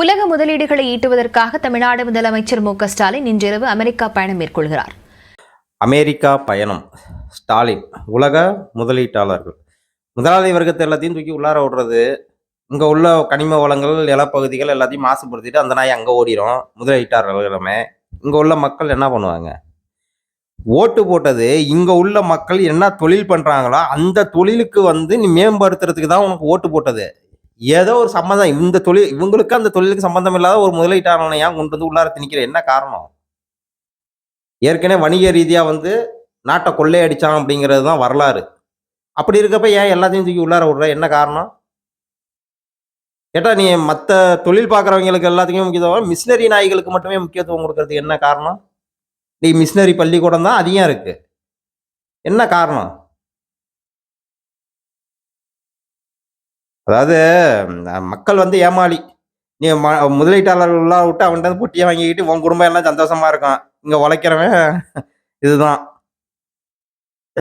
உலக முதலீடுகளை ஈட்டுவதற்காக தமிழ்நாடு முதலமைச்சர் மு க ஸ்டாலின் இன்றிரவு அமெரிக்கா பயணம் மேற்கொள்கிறார். அமெரிக்கா பயணம். ஸ்டாலின் உலக முதலீட்டாளர்கள். முதலாளி வர்க்கத்தை எல்லாத்தையும் தூக்கி உள்ளார விடுறது. இங்கே உள்ள கனிம வளங்கள் நிலப்பகுதிகள் எல்லாத்தையும் மாசுபடுத்திட்டு அந்த நாய் அங்கே ஓடிடும் முதலீட்டாளர்களுமே. இங்கே உள்ள மக்கள் என்ன பண்ணுவாங்க? ஓட்டு போட்டது இங்கே உள்ள மக்கள் என்ன தொழில் பண்ணுறாங்களோ அந்த தொழிலுக்கு வந்து நீ மேம்படுத்துறதுக்கு தான் உனக்கு ஓட்டு போட்டது. ஏதோ ஒரு சம்மந்தம் இந்த தொழில் இவங்களுக்கு அந்த தொழிலுக்கு சம்மந்தம் இல்லாத ஒரு முதலீட்டாளனை ஏன் கொண்டு வந்து உள்ளார திணிக்கிற? என்ன காரணம்? ஏற்கனவே வணிக ரீதியாக வந்து நாட்டை கொள்ளையடிச்சான் அப்படிங்கிறது தான் வரலாறு. அப்படி இருக்கப்ப ஏன் எல்லாத்தையும் தூக்கி உள்ளார விடுற? என்ன காரணம்? கேட்டா நீ மற்ற தொழில் பார்க்குறவங்களுக்கு எல்லாத்துக்கும் முக்கியத்துவம் மிஷினரி நாய்களுக்கு மட்டுமே முக்கியத்துவம் கொடுக்கறதுக்கு என்ன காரணம்? நீ மிஷினரி பள்ளிக்கூடம் தான் அதிகம் இருக்குது என்ன காரணம்? அதாவது மக்கள் வந்து ஏமாளி. நீ ம- முதலீட்டாளர்கள்லாம் விட்டு அவன்கிட்ட பொட்டியை வாங்கிக்கிட்டு உன் குடும்பம் எல்லாம் சந்தோஷமா இருக்கும். இங்கே உழைக்கிறவன் இதுதான்.